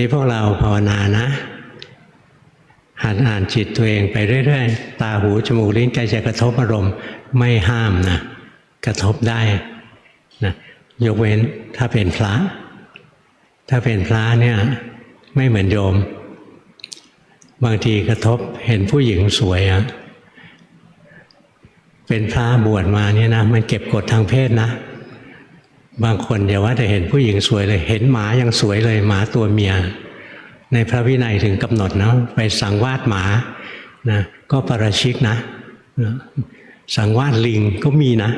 นี่พวกเราภาวนานะหัดอ่านจิตตัวเองไปเรื่อยๆ ตาหูจมูกลิ้นใจจะกระทบอารมณ์ไม่ห้ามนะกระทบได้นะยกเว้นถ้าเป็นพระ ถ้าเป็นพระเนี่ยไม่เหมือนโยม บางทีกระทบเห็นผู้หญิงสวยอะเป็นพระบวชมาเนี่ยนะมันเก็บกดทางเพศนะ บางคนอย่าว่าแต่เห็นผู้หญิงสวยเลย เห็นหมายังสวยเลยหมาตัวเมีย ในพระวินัยถึงกำหนดนะไปสังวาสหมานะก็ปราชิกนะ สังวาสลิงก็มีนะ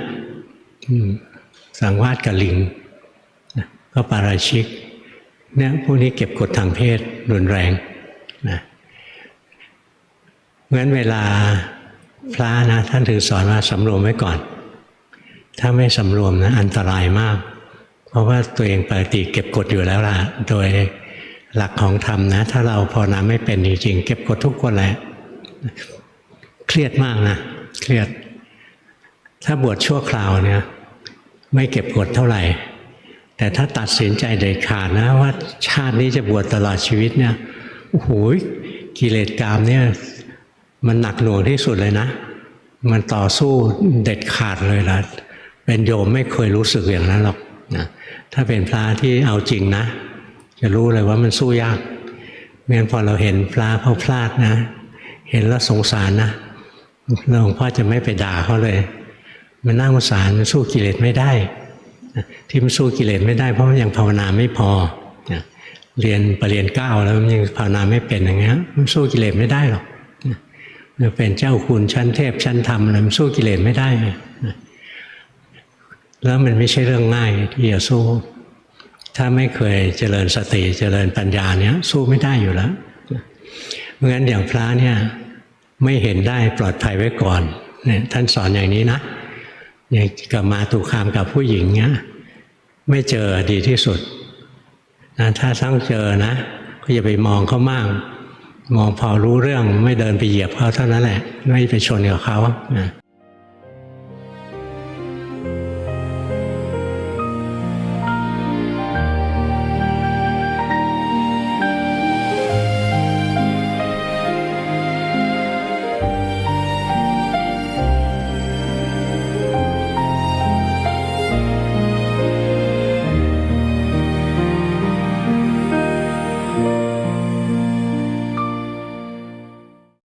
สังวาสกับลิงนะก็ปาราชิกเนี่ยพวกนี้เก็บกดทางเพศรุนแรงนะงั้นเวลาพระนะท่านถึงสอนว่าสำรวมไว้ก่อน ถ้าไม่สำรวมนะอันตรายมาก เพราะว่าตัวเองปกติเก็บกดอยู่แล้วล่ะ โดยหลักของธรรมนะ ถ้าเราภาวนาไม่เป็นจริงๆเก็บกดทุกคนแหละ เครียดมากนะเครียด ถ้าบวชชั่วคราวเนี่ย ไม่เก็บกดเท่าไหร่ แต่ถ้าตัดสินใจเด็ดขาดนะ ว่าชาตินี้จะบวชตลอดชีวิตเนี่ยโอ้โหกิเลสกามเนี่ย มันหนักหน่วงที่สุดเลยนะ มันต่อสู้เด็ดขาดเลยล่ะ เป็นโยมไม่เคยรู้สึกอย่างนั้นหรอกนะถ้าเป็นพระที่เอาจริงนะ จะรู้เลยว่ามันสู้ยากงั้นพอเราเห็นพระเขาพลาดนะ เห็นแล้วสงสารนะหลวงพ่อจะไม่ไปด่าเขาเลย มันน่าสงสารมันสู้กิเลสไม่ได้นะที่มันสู้กิเลสไม่ได้เพราะมันยังภาวนาไม่พอเรียนปรริญญาเก้าแล้วมันยังภาวนาไม่เป็นอย่างเงี้ยมันสู้กิเลสไม่ได้หรอกนะมันเป็นเจ้าคุณชั้นเทพชั้นธรรมอะไรมันสู้กิเลสไม่ได้ แล้วมันไม่ใช่เรื่องง่ายที่จะสู้ ถ้าไม่เคยเจริญสติเจริญปัญญาเนี้ยสู้ไม่ได้อยู่แล้วเพราะงั้นอย่างพระเนี่ยไม่เห็นได้ปลอดภัยไว้ก่อนเนี่ยท่านสอนอย่างนี้นะอย่างกับมาตุคามกับผู้หญิงเนี้ยไม่เจอดีที่สุดนะถ้าต้องเจอนะ ก็อย่าไปมองเขามาก มองพอรู้เรื่องไม่เดินไปเหยียบเขาเท่านั้นแหละ ไม่ไปชนกับเขานะ